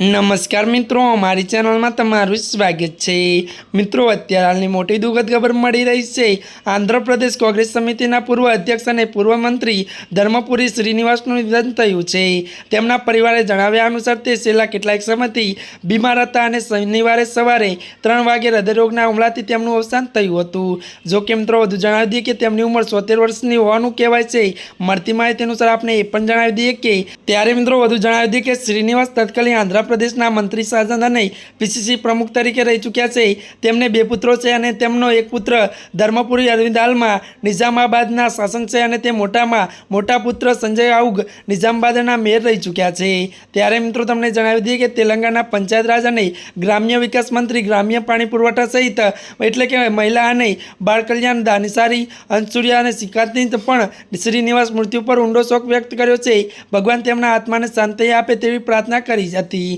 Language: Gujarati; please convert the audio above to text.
નમસ્કાર મિત્રો, અમારી ચેનલમાં તમારું સ્વાગત છે. મિત્રો અત્યારે હાલની મોટી દુઃખદ ખબર મળી રહી છે. આંધ્રપ્રદેશ કોંગ્રેસ સમિતિના પૂર્વ અધ્યક્ષ અને પૂર્વ મંત્રી ધર્મપુરી શ્રીનિવાસનું નિધન થયું છે. તેમના પરિવારે જણાવ્યા અનુસાર, તે છેલ્લા કેટલાક સમયથી બીમાર હતા અને શનિવારે સવારે ત્રણ વાગે હૃદયરોગના હુમલાથી તેમનું અવસાન થયું હતું. જો કે મિત્રો, વધુ જણાવી દઈએ કે તેમની ઉંમર સોતેર વર્ષની હોવાનું કહેવાય છે. મળતી માહિતી અનુસાર આપણે એ પણ જણાવી દઈએ કે, ત્યારે મિત્રો, વધુ જણાવી દઈએ કે શ્રીનિવાસ તત્કાલીન આંધ્રપ્રદેશના મંત્રી શાસન અને પીસીસી પ્રમુખ તરીકે રહી ચૂક્યા છે. તેમને બે પુત્રો છે અને તેમનો એક પુત્ર ધર્મપુરી અરવિંદાલમાં નિઝામાબાદના શાસન છે અને તે મોટામાં મોટા પુત્ર સંજય આઉગ નિઝામાબાદના મેયર રહી ચૂક્યા છે. ત્યારે મિત્રો તમને જણાવી દઈએ કે તેલંગાણા પંચાયત રાજ અને ગ્રામ્ય વિકાસ મંત્રી ગ્રામ્ય પાણી પુરવઠા સહિત એટલે કે મહિલા અને બાળ કલ્યાણ દાનિસારી અંશુરિયા અને શ્રીકાંતની પણ શ્રીનિવાસ મૃત્યુ પર ઊંડો શોક વ્યક્ત કર્યો છે. ભગવાન તેમના આત્માને શાંતિ આપે તેવી પ્રાર્થના કરી હતી.